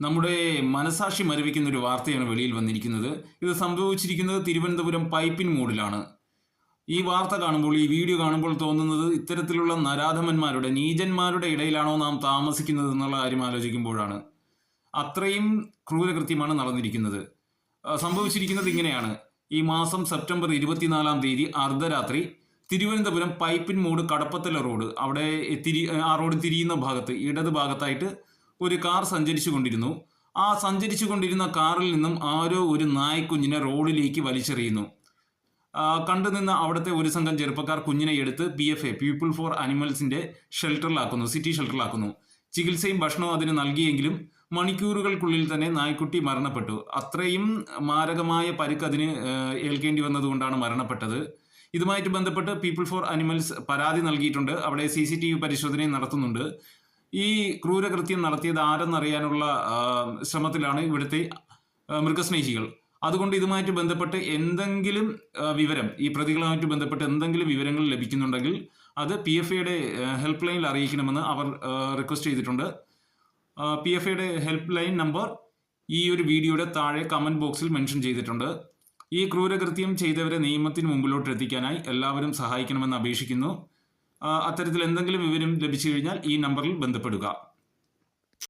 നമ്മുടെ മനസാക്ഷി മരവിക്കുന്ന ഒരു വാർത്തയാണ് വെളിയിൽ വന്നിരിക്കുന്നത്. ഇത് സംഭവിച്ചിരിക്കുന്നത് തിരുവനന്തപുരം പൈപ്പിൻ മൂടിലാണ്. ഈ വാർത്ത കാണുമ്പോൾ ഈ വീഡിയോ കാണുമ്പോൾ തോന്നുന്നത് ഇത്തരത്തിലുള്ള നരാധമന്മാരുടെ നീചന്മാരുടെ ഇടയിലാണോ നാം താമസിക്കുന്നത് എന്നുള്ള കാര്യം ആലോചിക്കുമ്പോഴാണ്. അത്രയും ക്രൂരകൃത്യമാണ് നടന്നിരിക്കുന്നത്. സംഭവിച്ചിരിക്കുന്നത് ഇങ്ങനെയാണ്. ഈ മാസം സെപ്റ്റംബർ ഇരുപത്തിനാലാം തീയതി അർദ്ധരാത്രി തിരുവനന്തപുരം പൈപ്പിൻ മൂട് കടപ്പത്തല റോഡ് അവിടെ തിരി ആ റോഡ് തിരിയുന്ന ഭാഗത്ത് ഇടത് ഭാഗത്തായിട്ട് ഒരു കാർ സഞ്ചരിച്ചു കൊണ്ടിരുന്നു ആ സഞ്ചരിച്ചു കൊണ്ടിരുന്ന കാറിൽ നിന്നും ആരോ ഒരു നായ്ക്കുഞ്ഞിനെ റോഡിലേക്ക് വലിച്ചെറിയുന്നു. കണ്ടു കണ്ടുനിന്ന അവിടുത്തെ ഒരു സംഘം ചെറുപ്പക്കാർ കുഞ്ഞിനെ എടുത്ത് P F A people for അനിമൽസിന്റെ ഷെൽട്ടറിലാക്കുന്നു സിറ്റി ഷെൽട്ടറിലാക്കുന്നു. ചികിത്സയും ഭക്ഷണവും അതിന് നൽകിയെങ്കിലും മണിക്കൂറുകൾക്കുള്ളിൽ തന്നെ നായ്ക്കുട്ടി മരണപ്പെട്ടു. അത്രയും മാരകമായ പരുക്ക് അതിന് ഏൽക്കേണ്ടി വന്നതുകൊണ്ടാണ് മരണപ്പെട്ടത്. ഇതുമായിട്ട് ബന്ധപ്പെട്ട് പീപ്പിൾ ഫോർ അനിമൽസ് പരാതി നൽകിയിട്ടുണ്ട്. അവിടെ സി സി ടി വി പരിശോധനയും നടത്തുന്നുണ്ട്. ഈ ക്രൂരകൃത്യം നടത്തിയത് ആരെന്നറിയാനുള്ള ശ്രമത്തിലാണ് ഇവിടുത്തെ മൃഗസ്നേഹികൾ. അതുകൊണ്ട് ഇതുമായിട്ട് ബന്ധപ്പെട്ട് എന്തെങ്കിലും വിവരം ഈ പ്രതികളുമായിട്ട് ബന്ധപ്പെട്ട് എന്തെങ്കിലും വിവരങ്ങൾ ലഭിക്കുന്നുണ്ടെങ്കിൽ അത് പി എഫ് എയുടെ ഹെൽപ്പ് ലൈനിൽ അറിയിക്കണമെന്ന് അവർ റിക്വസ്റ്റ് ചെയ്തിട്ടുണ്ട്. പി എഫ് എയുടെ ഹെൽപ്പ് ലൈൻ നമ്പർ ഈ ഒരു വീഡിയോയുടെ താഴെ കമന്റ് ബോക്സിൽ മെൻഷൻ ചെയ്തിട്ടുണ്ട്. ഈ ക്രൂരകൃത്യം ചെയ്തവരെ നിയമത്തിന് മുമ്പിലോട്ട് എത്തിക്കാനായി എല്ലാവരും സഹായിക്കണമെന്ന് അപേക്ഷിക്കുന്നു. അത്തരത്തിൽ എന്തെങ്കിലും വിവരം ലഭിച്ചു കഴിഞ്ഞാൽ ഈ നമ്പറിൽ ബന്ധപ്പെടുക.